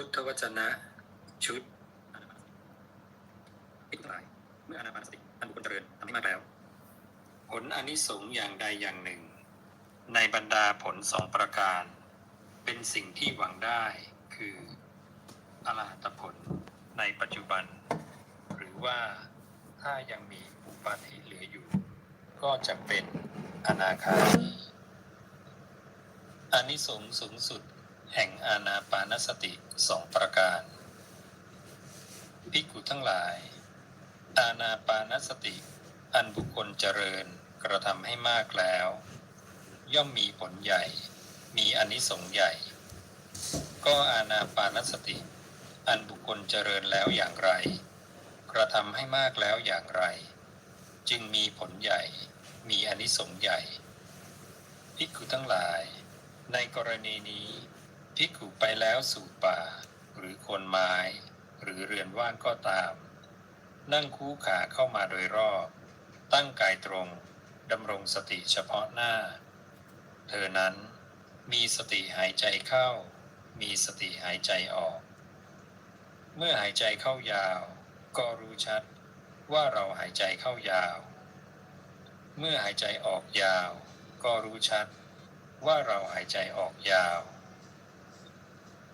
พุทธวจนะชุดปิดทลายเมื่ออนาปานสติอันบุคคลเจริญทำให้มากแล้ว ผลอนิสงส์อย่างใดอย่างหนึ่ง ในบรรดาผลสองประการ เป็นสิ่งที่หวังได้คืออรหัตผลในปัจจุบัน หรือว่าถ้ายังมีอุปาทิเหลืออยู่ ก็จะเป็นอนาคามีอานิสงส์สูงสุด แห่งอานาปานสติสองประการภิกขุทั้งหลาย อานาปานสติ อันบุคคลเจริญกระทำให้มากแล้ว ย่อมมีผลใหญ่ มีอนิสงส์ใหญ่ ก็อานาปานสติ อันบุคคลเจริญแล้วอย่างไร กระทำให้มากแล้วอย่างไร จึงมีผลใหญ่ มีอนิสงส์ใหญ่ภิกขุทั้งหลาย ในกรณีนี้ ภิกขุไปแล้วสู่ป่า หรือคนไม้ หรือเรือนว่างก็ตาม นั่งคู่ขาเข้ามาโดยรอบ ตั้งกายตรงดำรงสติเฉพาะหน้า เธอนั้นมีสติหายใจเข้า มีสติหายใจออก เมื่อหายใจเข้ายาว ก็รู้ชัดว่าเราหายใจเข้ายาว เมื่อหายใจออกยาว ก็รู้ชัดว่าเราหายใจออกยาว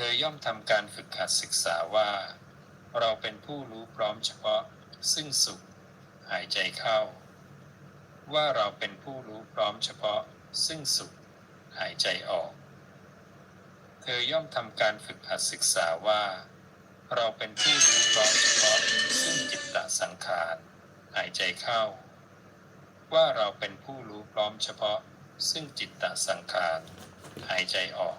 ธอย่อมทำการฝึกหัดศึกษาว่า เราเป็นผู้รู้พร้อมเฉพาะ ซึ่งสุข หายใจเข้า ว่าเราเป็นผู้รู้พร้อมเฉพาะ ซึ่งสุข หายใจออก เธอย่อมทำการฝึกหัดศึกษาว่า เราเป็นผู้รู้พร้อมเฉพาะ ซึ่งจิตตสังขาร หายใจเข้า ว่าเราเป็นผู้รู้พร้อมเฉพาะ ซึ่งจิตตสังขาร หายใจออก